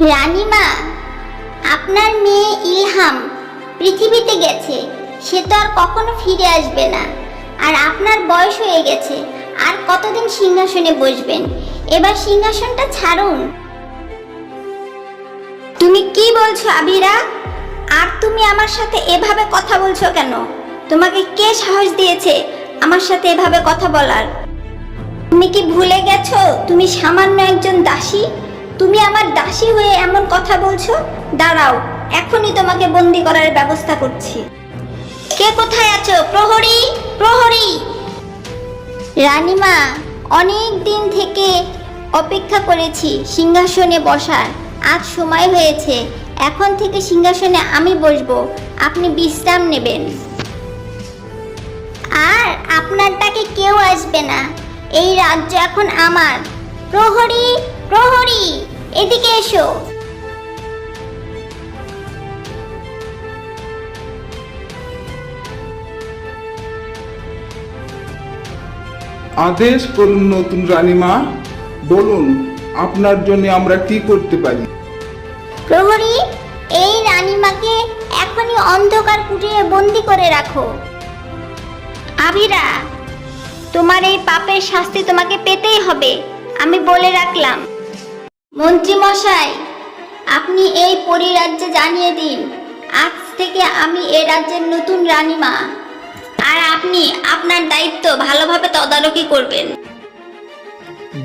রানীমা, আপনার মেয়ে ইলহাম পৃথিবীতে গেছে। সে তো আর কখনো ফিরে আসবে না। আর আপনার বয়স হয়ে গেছে। আর কতদিন সিংহাসনে বসবেন? এবার সিংহাসনটা ছাড়ুন। তুমি কি বলছো, আবিরা? আর তুমি আমার সাথে এভাবে কথা বলছো কেন? তোমাকে কে সাহস দিয়েছে আমার সাথে এভাবে কথা বলার? তুমি কি ভুলে গেছো? তুমি সামান্য একজন দাসী? তুমি আমার দাসী হয়ে এমন কথা বলছো? দাঁড়াও, এখনই তোমাকে বন্দি করার ব্যবস্থা করছি। কে কোথায় আছো? প্রহরী প্রহরী! রানীমা, অনেক দিন থেকে অপেক্ষা করেছি সিংহাসনে বসার। আজ সময় হয়েছে, এখন থেকে সিংহাসনে আমি বসবো। আপনি বিশ্রাম নেবেন। আর আপনার ডাকে কেউ আসবে না। এই রাজ্য এখন আমার। প্রহরী প্রহরী এদিকে এসো। আদেশ করুন নতুন রানীমা। বলুন আপনার জন্য আমরা কি করতে পারি? প্রহরী এই রানীমাকে এখনই অন্ধকার কুটিরে বন্দি করে রাখো। আবিরা তোমার এই পাপের শাস্তি তোমাকে পেতেই হবে আমি বলে রাখলাম। মন্ত্রী মশাই আপনি এই পরিরাজ্যে জানিয়ে দিন আজ থেকে আমি এ রাজ্যের নতুন রানীমা। আর আপনি আপনার দায়িত্ব ভালোভাবে তদারকি করবেন।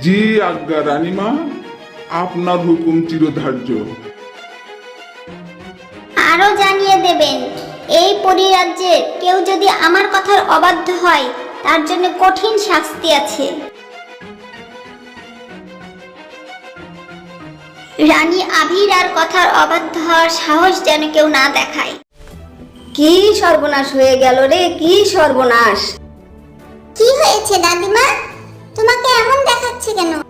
জি আজ্ঞা রানীমা আপনার হুকুম চিরধার্য। আরও জানিয়ে দেবেন এই পরিরাজ্যে কেউ যদি আমার কথার অবাধ্য হয় তার জন্য কঠিন শাস্তি আছে। রানী আভিরার কথার অবাধ্য হওয়ার সাহস যেন কেউ না দেখায়। কি সর্বনাশ হয়ে গেল রে কি সর্বনাশ? কি হয়েছে দাদিমা? তোমাকে এমন দেখাচ্ছে কেন?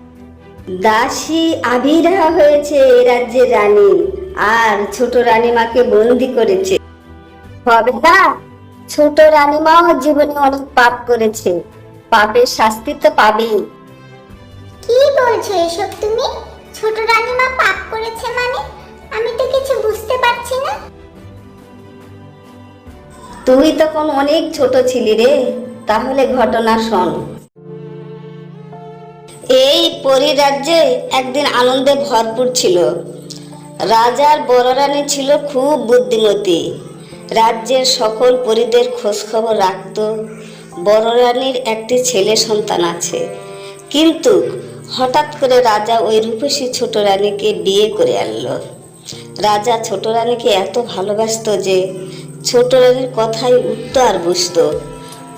দাসী আবিরা হয়েছে এ রাজ্যের রানী আর ছোট রানীমাকে বন্দি করেছে। হবে না ছোট রানীমাও জীবনে অনেক পাপ করেছে পাপের শাস্তি তো পাবেই। কি বলছো এসব তুমি? ছোট রানীমা পাপ করেছে মানে? আমি তো কিছু বুঝতে পারছি না। তুই তখন অনেক ছোট ছিলি রে, তাহলে ঘটনা শোন। এই পরিরাজ্যে একদিন আনন্দে ভরপুর ছিল। রাজার বড় রানী ছিল খুব বুদ্ধিমতী। রাজ্যের সকল পরিদের খোঁজখবর রাখত। বড় রানীর একটি ছেলে সন্তান আছে। কিন্তু হঠাৎ করে রাজা ওই রূপসী ছোট রানীকে বিয়ে করে আনলো। রাজা ছোট রানীকে এত ভালোবাসতো যে ছোট রানীর কথাই উঠত আর বুঝত।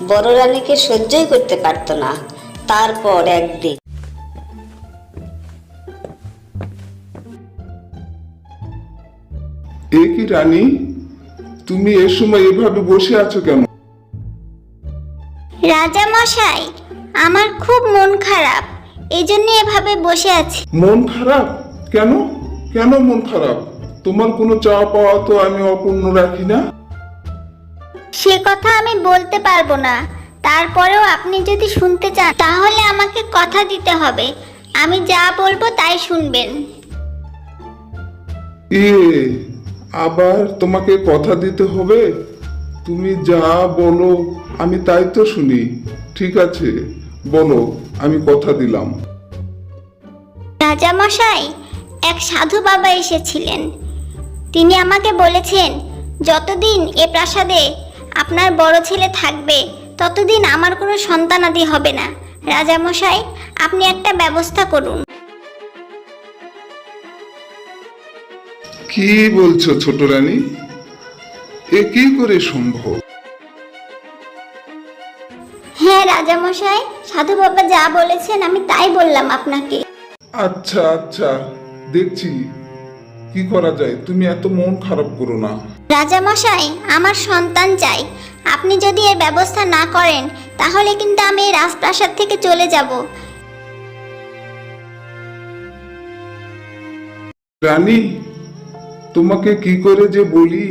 বড় রানীকে সহ্যই করতে পারতো না। তারপর একদিন এ কি রানী? তুমি এ সময় এভাবে বসে আছো কেন? রাজা মশাই আমার খুব মন খারাপ। এই জন্য এভাবে বসে আছি। মন খারাপ? কেন? কেন মন খারাপ? তোমার কোনো চাওয়া পাওয়া তো আমি অপূর্ণ রাখি না। সে কথা আমি বলতে পারব না। তারপরেও আপনি যদি শুনতে চান তাহলে আমাকে কথা দিতে হবে। আমি যা বলব তাই শুনবেন। এ আবার তোমাকে কথা দিতে হবে? তুমি যা বলো আমি তাই তো শুনি। ঠিক আছে। বলো আমি কথা দিলাম। রাজা মশাই এক সাধু বাবা এসেছিলেন। তিনি আমাকে বলেছেন যতদিন এ প্রাসাদে আপনার বড় ছেলে থাকবে ততদিন আমার কোনো সন্তানাদি হবে না। রাজা মশাই আপনি একটা ব্যবস্থা করুন। কি বলছো ছোট রানী? এ কি করে সম্ভব? হ্যাঁ রাজা সাধু বাবা যা বলেছেন আমি তাই বললাম আপনাকে। আচ্ছা আচ্ছা দেখছি। কি করা যায়? তুমি এত মন খারাপ করো না। রাজা মশাই আমার সন্তান চাই। আপনি যদি এর ব্যবস্থা না করেন তাহলে কিন্তু আমি এই রাজপ্রাসাদ থেকে চলে যাব। রানী তোমাকে কি করে যে বলি?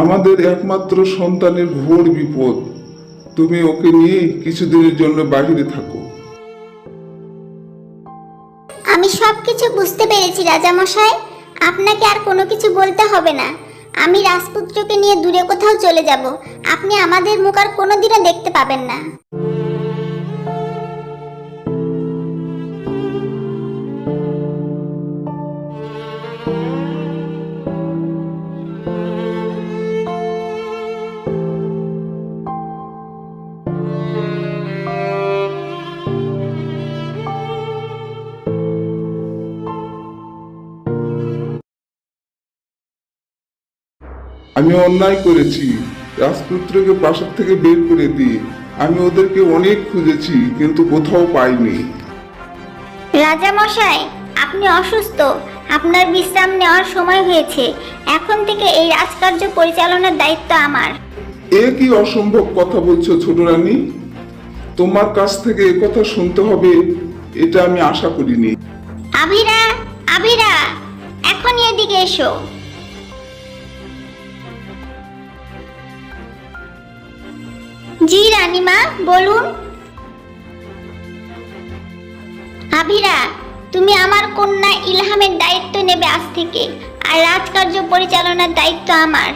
আমাদের একমাত্র সন্তানের ঘোর বিপদ। তুমি ওকে নিয়ে কিছুদিনের জন্য বাহিরে থাকো। আমি সবকিছু বুঝতে পেরেছি, রাজামশাই। আপনাকে আর কোনো কিছু বলতে হবে না। আমি রাজপুত্রকে নিয়ে দূরে কোথাও চলে যাব। আপনি আমাদের মুখ আর কোনোদিনও দেখতে পাবেন না। আমি অন্যায় করেছি। রাজপুত্রকে প্রাসাদ থেকে বের করে দিই। আমি ওদেরকে অনেক খুঁজেছি কিন্তু কোথাও পাইনি। রাজা মশাই আপনি অসুস্থ। আপনার বিশ্রাম নেওয়ার সময় হয়েছে। এখন থেকে এই রাজকার্য পরিচালনার দায়িত্ব আমার। এ কি অসম্ভব কথা বলছো ছোট রানী? তোমার কাছ থেকে এ কথা শুনতে হবে এটা আমি আশা করিনি। আবিরা আবিরা এখনই এদিকে এসো। জি, রানীমা, বলুন। আভিরা তুমি আমার কন্যা ইলহামের দায়িত্ব নেবে আজ থেকে, আর রাজকার্য পরিচালনার দায়িত্ব আমার।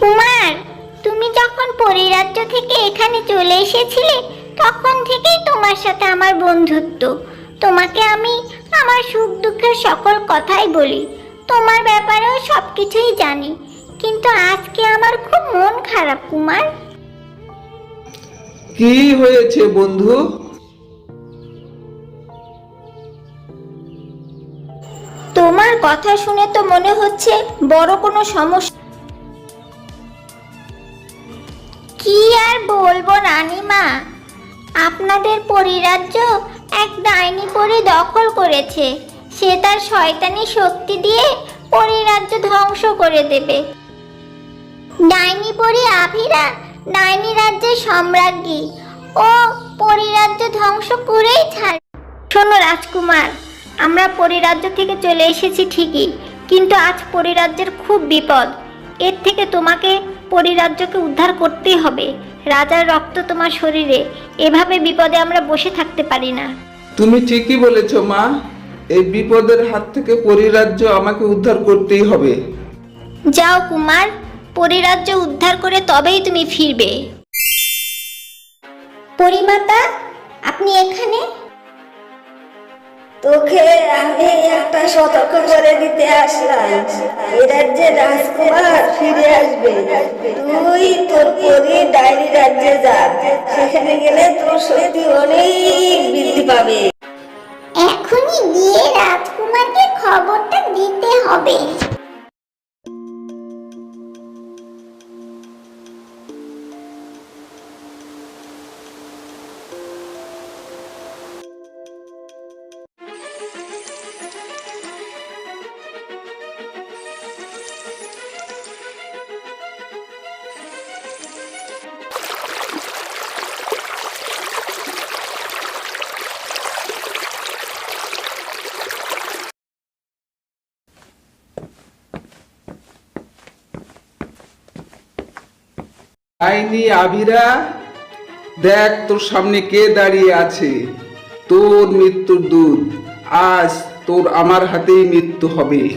কুমার, তুমি যখন পরিরাজ্য থেকে এখানে চলে এসেছিলে, তখন থেকেই তোমার সাথে আমার বন্ধুত্ব। তোমাকে আমি আমার সুখ দুঃখের সকল কথাই বলি। তোমার ব্যাপারেও সব কিছুই জানি। কিন্তু আজকে আমার খুব মন খারাপ কুমার। কি হয়েছে বন্ধু? তোমার কথা শুনে তো মনে হচ্ছে বড় কোনো সমস্যা। কি আর বলব রানীমা? আপনাদের পরিরাজ্য এক ডাইনি পরি দখল করেছে। সে তার শয়তানি শক্তি দিয়ে পরিরাজ্য ধ্বংস করে দেবে। ডাইনি পরি আভিরা ডাইনি রাজ্যের সম্রাজ্ঞী ও পরিরাজ্য ধ্বংস করেই ছাড়। শোনো রাজকুমার, আমরা পরিরাজ্য থেকে চলে এসেছি ঠিকই, কিন্তু আজ পরিরাজ্যের খুব বিপদ। এর থেকে তোমাকে পরিরাজ্যকে উদ্ধার করতেই হবে। রাজার রক্ত তোমার শরীরে, এভাবে বিপদে আমরা বসে থাকতে পারি না। তুমি ঠিকই বলেছ, মা। এই বিপদের হাত থেকে পরিরাজ্য আমাকে উদ্ধার করতেই হবে। যাও, কুমার। পরিরাজ্য উদ্ধার করে তবেই তুমি ফিরবে। পরিমাতা, আপনি এখানে? তোকে আমি একটা সতর্ক করে দিতে আসলাম। রাজ্যে রাজকুমার ফিরে আসবে। তুই তোর পরি ডাইনি রাজ্যে যা। সেখানে গেলে তোর শক্তি অনেক বৃদ্ধি পাবে। এখনই গিয়ে রাজকুমারকে খবরটা দিতে হবে। আইনি আবিরা, দেখ তোর সামনে কে দাঁড়িয়ে আছে। তোর মৃত্যুর দুধ, আজ তোর আমার হাতেই মৃত্যু হবে।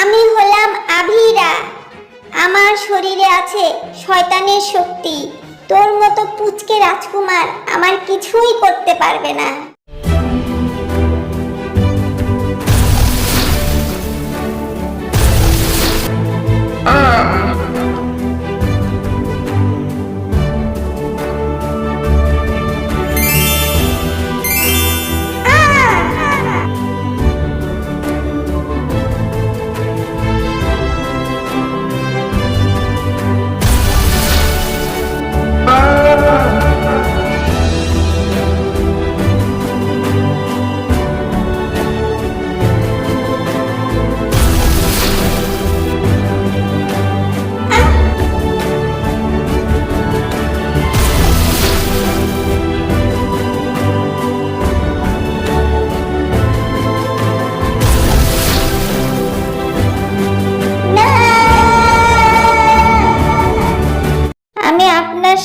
আমি হলাম আভিরা আমার শরীরে আছে শয়তানের শক্তি। তোর মতো পুচকে রাজকুমার আমার কিছুই করতে পারবে না।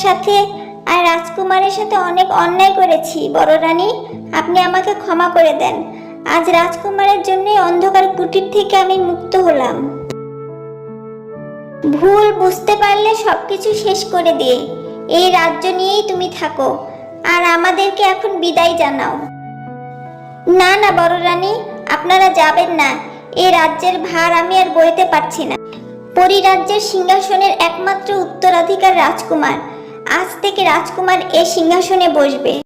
সাথে আর রাজকুমারের সাথে অনেক অন্যায় করেছি, বড় রানী। আপনি আমাকে ক্ষমা করে দেন। আজ রাজকুমারের জন্য অন্ধকার কুটির থেকে আমি মুক্ত হলাম। ভুল বুঝতে পারলে সবকিছু শেষ করে দিয়ে এই রাজ্য নিয়েই তুমি থাকো। আর আমাদেরকে এখন বিদায় জানাও। না না, বড় রানী, আপনারা যাবেন না। এই রাজ্যের ভার আমি আর বইতে পারছি না। পরিরাজ্যের সিংহাসনের একমাত্র উত্তরাধিকার রাজকুমার। আজ থেকে রাজকুমার এ সিংহাসনে বসবে।